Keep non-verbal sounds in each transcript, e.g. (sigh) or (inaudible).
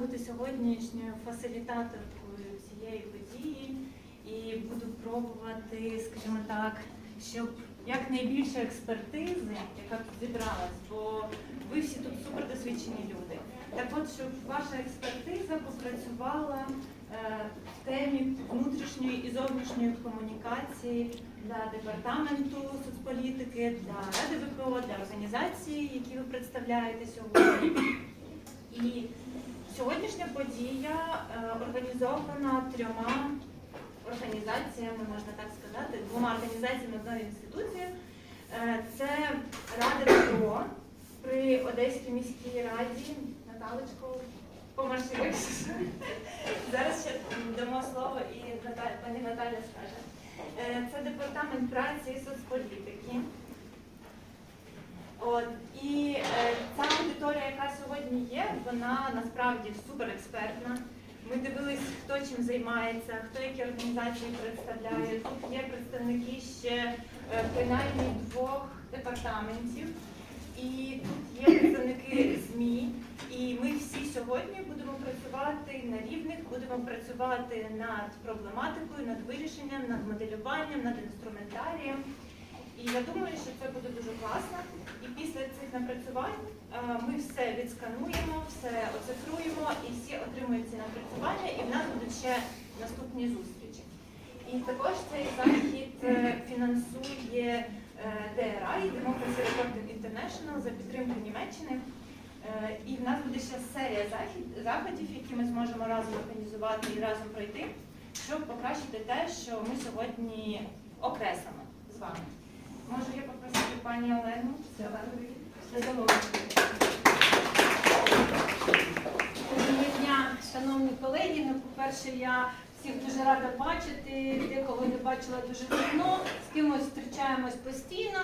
бути сьогоднішньою фасилітаторкою цієї події і буду пробувати, скажімо так, щоб якнайбільше експертизи, яка тут зібралась, бо ви всі тут супердосвідчені люди. Так от, щоб ваша експертиза попрацювала е, в темі внутрішньої і зовнішньої комунікації для департаменту соцполітики, для Ради ВПО, для організації, які ви представляєте сьогодні. І сьогоднішня подія е, організована трьома організаціями, можна так сказати, двома організаціями одної інституції. Е, Це Рада ВПО при Одеській міській раді. Наталочко, помаши. Зараз ще дамо слово і пані Наталя скаже. Е, Це департамент праці і соцполітики. От, і е, ця аудиторія, яка сьогодні є, вона насправді суперекспертна. Ми дивились, хто чим займається, хто які організації представляє. Тут є представники ще е, принаймні двох департаментів, і тут є представники ЗМІ. І ми всі сьогодні будемо працювати на рівних, будемо працювати над проблематикою, над вирішенням, над моделюванням, над інструментарієм. І я думаю, що це буде дуже класно. І після цих напрацювань е, ми все відскануємо, все оцифруємо і всі отримують ці напрацювання, і в нас будуть ще наступні зустрічі. І також цей захід е, фінансує е, DRI, Democracy Reporting International, за підтримки Німеччини. Е, І в нас буде ще серія заходів, які ми зможемо разом організувати і разом пройти, щоб покращити те, що ми сьогодні окреслимо з вами. Можу я попросити пані Олену? Доброго дня, шановні колеги. Ну, по-перше, я всіх дуже рада бачити. Декого не бачила дуже давно, з кимось зустрічаємось постійно.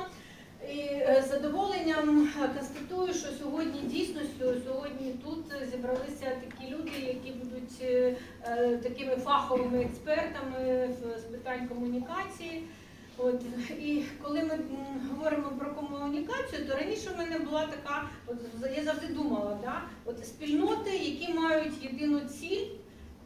І е, з задоволенням констатую, що сьогодні дійсно сьогодні тут зібралися такі люди, які будуть е, е, такими фаховими експертами з питань комунікації. От і коли ми говоримо про комунікацію, то раніше в мене була така, от я завжди думала, да, от спільноти, які мають єдину ціль,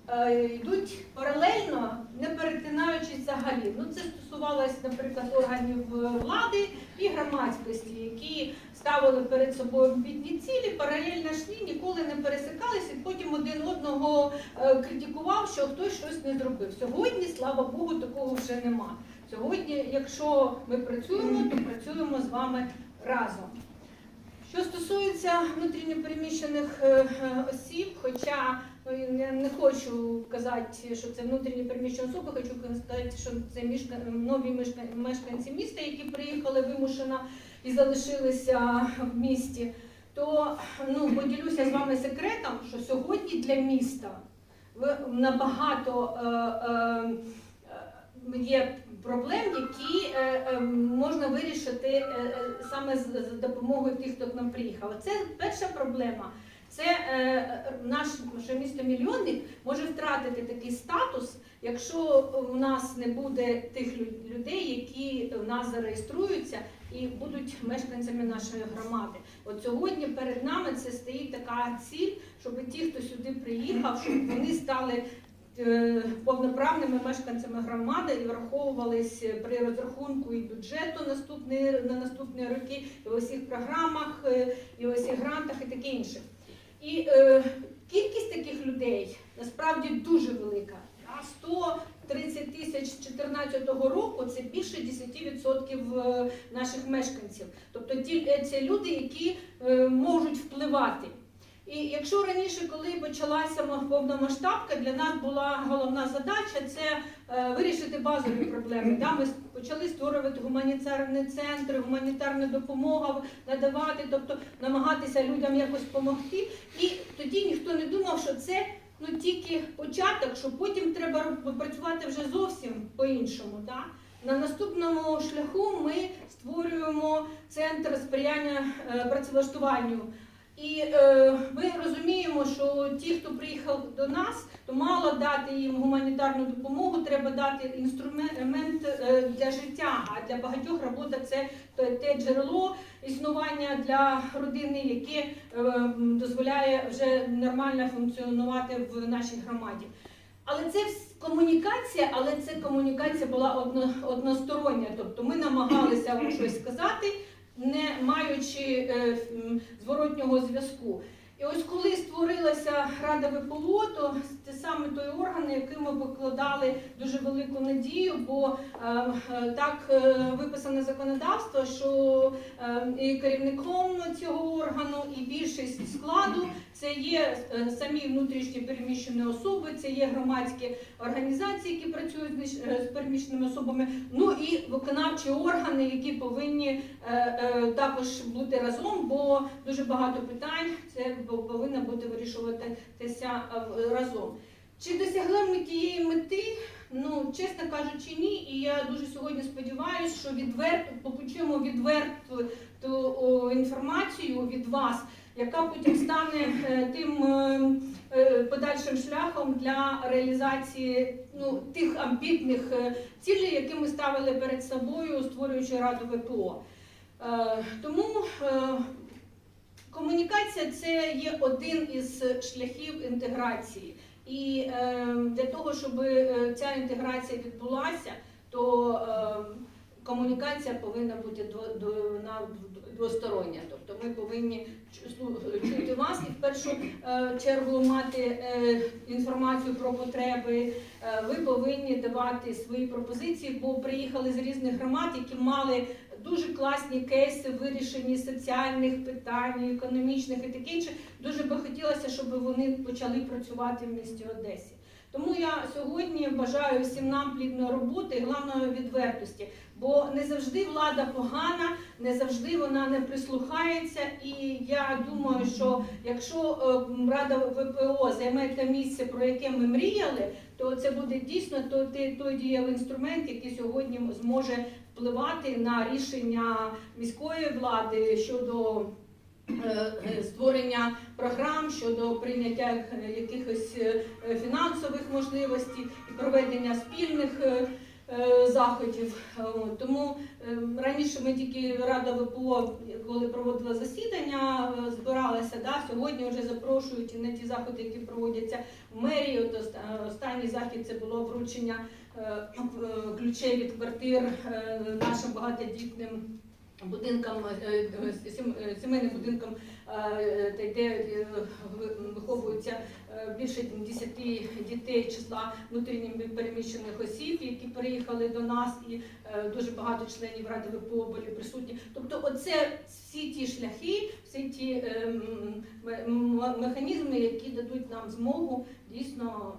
е, йдуть паралельно, не перетинаючись взагалі. Ну це стосувалося, наприклад, органів е, влади і громадськості, які ставили перед собою бідні цілі, паралельно йшли, ніколи не пересикалися, і потім один одного е, критикував, що хтось щось не зробив. Сьогодні, слава Богу, такого вже нема. Сьогодні, якщо ми працюємо, то працюємо з вами разом. Що стосується внутрішньопереміщених е, е, осіб, хоча ну, я не хочу казати, що це внутрішні переміщені особи, хочу сказати, що це нові мешканці міста, які приїхали вимушено і залишилися в місті, то ну, поділюся з вами секретом, що сьогодні для міста набагато е, е, є проблем, які е, е, можна вирішити е, саме з, з допомогою тих, хто к нам приїхав. Це перша проблема. Це е, наш наше місто мільйонник може втратити такий статус, якщо у нас не буде тих людей, які в нас зареєструються і будуть мешканцями нашої громади. От сьогодні перед нами це стоїть така ціль, щоб ті, хто сюди приїхав, щоб вони стали повноправними мешканцями громади і враховувались при розрахунку і бюджету наступні, на наступні роки, і в усіх програмах, е, і в усіх грантах, і таке інше. І е, кількість таких людей насправді дуже велика. 130 тисяч 2014 року це більше 10% е, наших мешканців. Тобто ті е, це люди, які е, можуть впливати. І якщо раніше, коли почалася ма- повномасштабка, для нас була головна задача це е, вирішити базові проблеми. Ми почали створювати гуманітарні центри, гуманітарну допомогу надавати, тобто намагатися людям якось допомогти. І тоді ніхто не думав, що це ну тільки початок, що потім треба працювати вже зовсім по-іншому. Да? На наступному шляху ми створюємо центр сприяння е, працевлаштуванню. І е, ми розуміємо, що ті, хто приїхав до нас, то мало дати їм гуманітарну допомогу, треба дати інструмент е, для життя. А для багатьох робота це те- джерело існування для родини, яке е, дозволяє вже нормально функціонувати в нашій громаді. Але це комунікація, але це комунікація була одно, одностороння. Тобто ми намагалися вам щось сказати, не маючи е, зворотнього зв'язку. І ось коли створилася Рада ВПО, то це саме той орган, на який ми покладали дуже велику надію, бо е, е, так е, виписане законодавство, що і керівником цього органу, і більшість складу це є самі внутрішні переміщені особи, це є громадські організації, які працюють з переміщеними особами. Ну і виконавчі органи, які повинні також бути разом, бо дуже багато питань це повинно бути вирішуватися е, разом. Чи досягли ми тієї мети? Ну, чесно кажучи, ні. І я дуже сьогодні сподіваюся, що відверто почуємо відверту ту, інформацію від вас, яка потім стане е, тим е, подальшим шляхом для реалізації ну, тих амбітних цілей, які ми ставили перед собою, створюючи Раду ВПО. Тому комунікація це є один із шляхів інтеграції. І е, для того, щоб е, ця інтеграція відбулася, то е, комунікація повинна бути до, двостороння. Тобто ми повинні чути вас і в першу е, чергу мати е, інформацію про потреби. Ви повинні давати свої пропозиції, бо приїхали з різних громад, які мали дуже класні кейси вирішені соціальних питань, економічних і таке інше. Дуже би хотілося, щоб вони почали працювати в місті Одесі. Тому я сьогодні бажаю всім нам плідної роботи і головної відвертості, бо не завжди влада погана, не завжди вона не прислухається. І я думаю, що якщо е, Рада ВПО займе те місце, про яке ми мріяли, то це буде дійсно той, той, дієвий інструмент, який сьогодні зможе впливати на рішення міської влади щодо е, е, створення програм, щодо прийняття якихось е, фінансових можливостей і проведення спільних заходів. Тому раніше ми тільки Рада ВПО, коли проводила засідання, е, збиралася. Да? Сьогодні вже запрошують на ті заходи, які проводяться в мерії. От останній захід це було вручення е, е, ключей від квартир нашим багатодітним будинкам, сім- сімейним будинкам, де- де більше 10 дітей числа внутрішньо переміщених осіб, які переїхали до нас, і е, дуже багато членів Ради ВПО були присутні. Тобто, оце всі ті шляхи, всі ті е, м, м- м- механізми, які дадуть нам змогу дійсно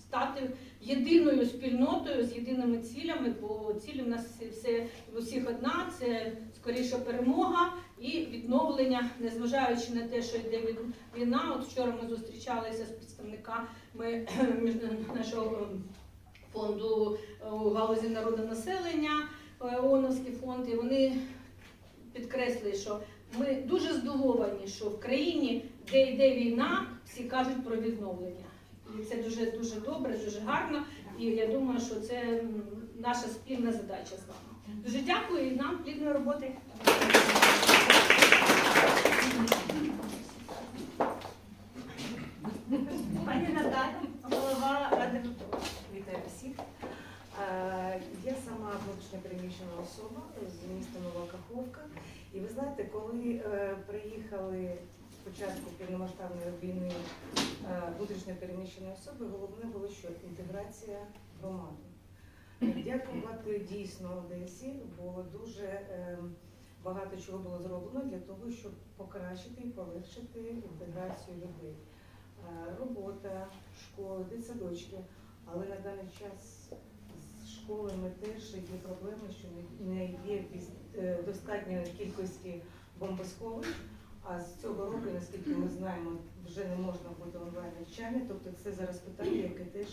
стати єдиною спільнотою з єдиними цілями, бо цілі в нас все в усіх одна це скоріше перемога і відновлення, незважаючи на те, що йде війна. От вчора ми зустрічалися з представниками (clears throat) нашого фонду е, у галузі народонаселення, е, ООНовський фонд, і вони підкреслили, що ми дуже здивовані, що в країні, де йде війна, всі кажуть про відновлення. І це дуже дуже добре, дуже гарно. І я думаю, що це наша спільна задача з вами. Дуже дякую і нам плідної роботи. Пані Наталя, голова Ради ВПО. Вітаю всіх. Е, Я сама внутрішньо переміщена особа з міста Нова Каховка. І ви знаєте, коли е, приїхали спочатку повномасштабної війни е, внутрішньо переміщені особи, головне було що інтеграція громади. Дякувати дійсно Одесі, бо дуже е, багато чого було зроблено для того, щоб покращити і полегшити інтеграцію людей. Е, Робота, школи, дитсадочки. Але на даний час школами теж є проблеми, що не- є е, достатньої кількості бомбосховищ. А з цього року, наскільки ми знаємо, вже не можна буде онлайн навчання. Тобто це зараз питання, яке теж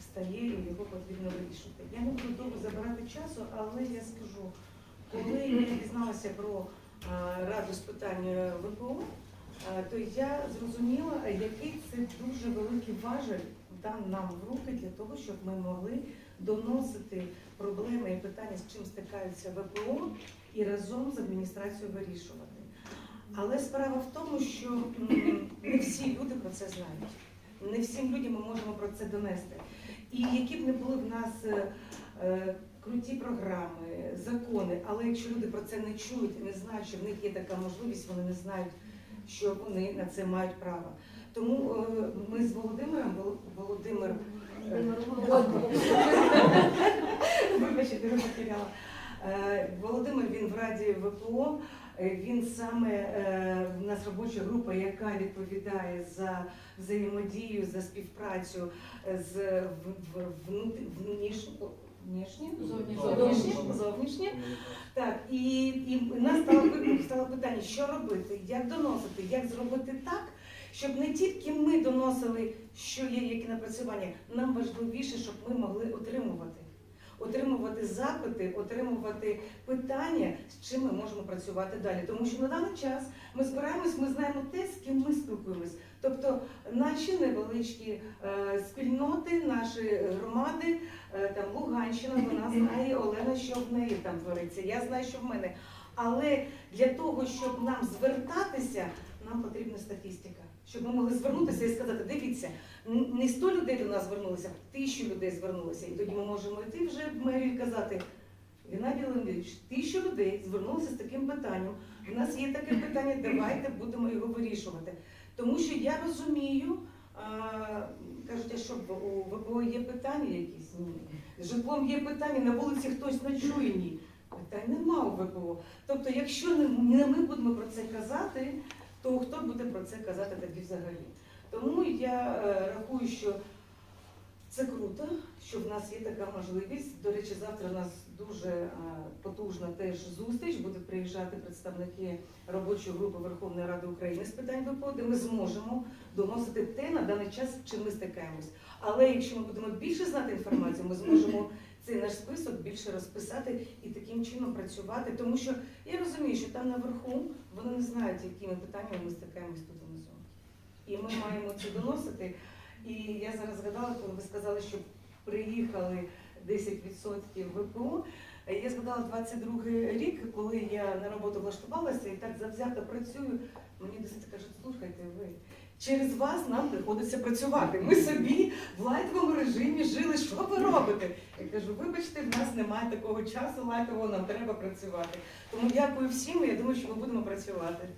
встає і його потрібно вирішити. Я не буду довго забирати часу, але я скажу, коли я дізналася про е, раду з питань ВПО, е, то я зрозуміла, який це дуже великий важель дав нам в руки для того, щоб ми могли доносити проблеми і питання, з чим стикаються ВПО, і разом з адміністрацією вирішувати. Але справа в тому, що не всі люди про це знають. Не всім людям ми можемо про це донести. І які б не були в нас е, е, круті програми, закони, але якщо люди про це не чують і не знають, що в них є така можливість, вони не знають, що вони на це мають право. Тому е, ми з Володимиром, Вол- Володимир потеряла. Е, Володимир він в Раді ВПО. Е, Він саме е, в нас робоча група, яка відповідає за взаємодію, за співпрацю з в- в- внут- внішнім- внішнім? Зовнішнім. Так, і, і нас стало, стало питання, що робити, як доносити, як зробити так, щоб не тільки ми доносили, що є які напрацювання, нам важливіше, щоб ми могли отримувати. Отримувати запити, отримувати питання, з чим ми можемо працювати далі. Тому що на даний час ми збираємось, ми знаємо те, з ким ми спілкуємось. Тобто наші невеличкі е, спільноти, наші громади, е, там Луганщина, вона знає (clears throat) Олена, що в неї там твориться. Я знаю, що в мене. Але для того, щоб нам звертатися, нам потрібна статистика. Щоб ми могли звернутися і сказати, дивіться, не 100 людей до нас звернулися, тисячу людей звернулися. І тоді ми можемо йти вже в мерію і казати, Геннадій Леонідович, тисячу людей звернулися з таким питанням. У нас є таке питання, давайте будемо його вирішувати. Тому що я розумію, а, кажуть, а що у ВПО є питання якісь? Ні. З житлом є питання, на вулиці хтось ночує, ні. Питань нема у ВПО. Тобто, якщо не ми будемо про це казати, то хто буде про це казати тоді взагалі? Тому я е, рахую, що це круто, що в нас є така можливість. До речі, завтра у нас дуже е, потужна теж зустріч. Будуть приїжджати представники робочої групи Верховної Ради України з питань де ми зможемо доносити те на даний час, чим ми стикаємось. Але якщо ми будемо більше знати інформацію, ми зможемо цей наш список більше розписати і таким чином працювати. Тому що я розумію, що там наверху вони не знають, якими питаннями ми стикаємось тут внизу. І ми маємо це доносити. І я зараз згадала, коли ви сказали, що приїхали 10% ВПО. Я згадала 22 рік, коли я на роботу влаштувалася і так завзято працюю. Мені досить кажуть, слухайте, ви через вас нам приходиться працювати. Ми собі в лайтовому режимі жили. Що ви робите? Я кажу, вибачте, в нас немає такого часу лайтового, нам треба працювати. Тому дякую всім. і Я думаю, що ми будемо працювати.